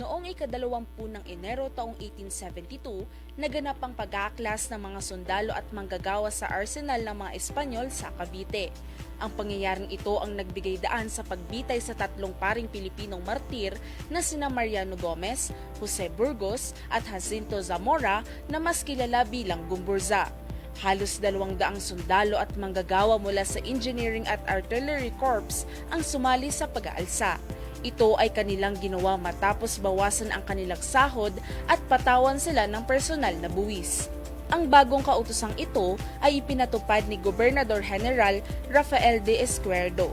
Noong ikadalawampu ng Enero taong 1872, naganap ang pag-aaklas ng mga sundalo at manggagawa sa arsenal ng mga Espanyol sa Cavite. Ang pangyayaring ito ang nagbigay daan sa pagbitay sa tatlong paring Pilipinong martir na sina Mariano Gomez, Jose Burgos at Jacinto Zamora na mas kilala bilang Gumburza. Halos dalawang daang sundalo at manggagawa mula sa Engineering at Artillery Corps ang sumali sa pag-aalsa. Ito ay kanilang ginawa matapos bawasan ang kanilang sahod at patawan sila ng personal na buwis. Ang bagong kautosang ito ay ipinatupad ni Gobernador General Rafael de Escuerdo.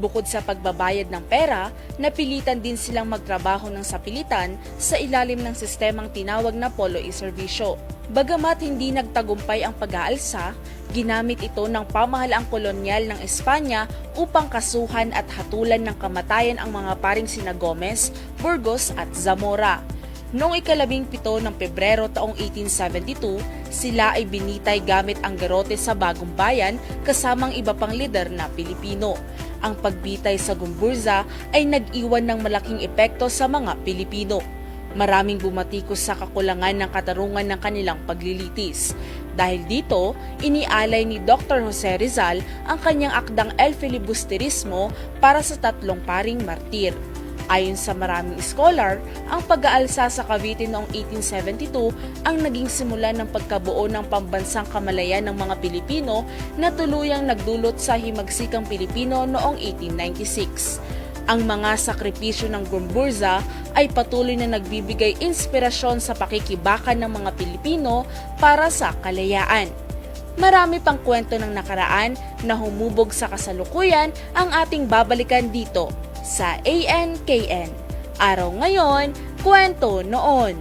Bukod sa pagbabayad ng pera, napilitan din silang magtrabaho ng sapilitan sa ilalim ng sistemang tinawag na polo e servisyo. Bagamat hindi nagtagumpay ang pag-aalsa, ginamit ito ng pamahalaang kolonyal ng Espanya upang kasuhan at hatulan ng kamatayan ang mga paring sina Gomez, Burgos at Zamora. Noong ikalabing pito ng Pebrero taong 1872, sila ay binitay gamit ang garote sa bagong bayan kasamang iba pang lider na Pilipino. Ang pagbitay sa Gumburza ay nag-iwan ng malaking epekto sa mga Pilipino. Maraming bumatikos sa kakulangan ng katarungan ng kanilang paglilitis. Dahil dito, inialay ni Dr. Jose Rizal ang kanyang akdang El Filibusterismo para sa tatlong paring martir. Ayon sa maraming scholar, ang pag-aalsa sa Cavite noong 1872 ang naging simula ng pagkabuo ng pambansang kamalayan ng mga Pilipino na tuluyang nagdulot sa himagsikang Pilipino noong 1896. Ang mga sakripisyo ng Gumburza ay patuloy na nagbibigay inspirasyon sa pakikibakan ng mga Pilipino para sa kalayaan. Marami pang kwento ng nakaraan na humubog sa kasalukuyan ang ating babalikan dito sa ANKN. Araw ngayon, kwento noon.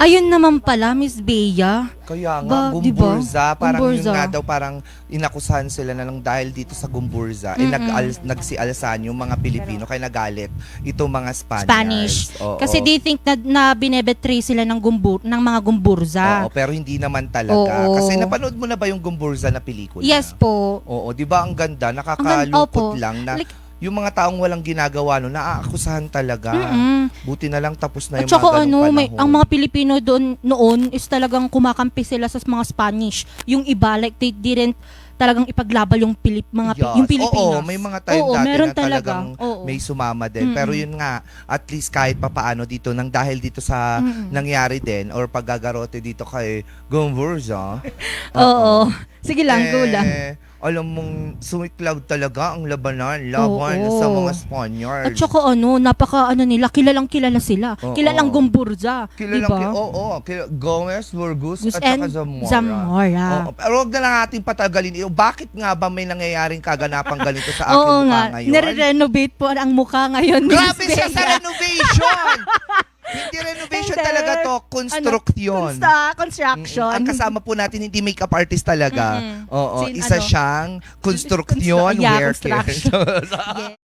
Ayun naman pala, Miss Bea. Kaya nga, Ba? Gumburza, parang Gumburza. yun nga daw, parang inakusahan sila na lang dahil dito sa Gumburza, eh, nag nagsialsan yung mga Pilipino, kaya nagalit itong mga Spaniards. Spanish. Oo. Kasi they think na, na binebetray sila ng, gumbur, ng mga gumburza. Oo, pero hindi naman talaga. Oo. Kasi napanood mo na ba yung Gumburza na pelikula? Yes po. Oo, di ba ang ganda? Ang ganda, Nakakalungkot lang na Like- yung mga taong walang ginagawa no, naaakusahan talaga. Mm-mm. Buti na lang tapos na At yung saka mga ganong ano, may, panahon. ang mga Pilipino doon noon is talagang kumakampi sila sa mga Spanish. Yung iba, like they didn't talagang ipaglabal yung Pilip, mga Yes. yung Pilipinas. Oo, may mga time Oo, dati meron na talaga. talagang Oo. may sumama din. Mm-mm. Pero yun nga, at least kahit papaano dito, nang dahil dito sa Mm-mm. nangyari din, or paggagarote dito kay Gomburza. Oo. Sige lang, go lang. Alam mong sumiklaw talaga ang labanan, laban Oo. sa mga Spaniards. At saka ano, napaka ano nila, kilalang kilala sila. Oo. Kilalang gumburza. Kilalang, diba? ki- oo, oh, Gomez, Burgos, Gus at saka Zamora. Zamora. Oo, pero huwag na lang natin patagalin. Eh, Bakit nga ba may nangyayaring kaganapang ganito sa aking Oo mukha nga, ngayon? nire-renovate po ang mukha ngayon. ni Grabe Miss siya sa renovation! Hindi. talaga to, construction. Consta- construction. Mm, Ang kasama po natin hindi makeup artist talaga. Mm-mm. Oo, Sin- isa ano? siyang construction Yeah, worker. construction. Yes.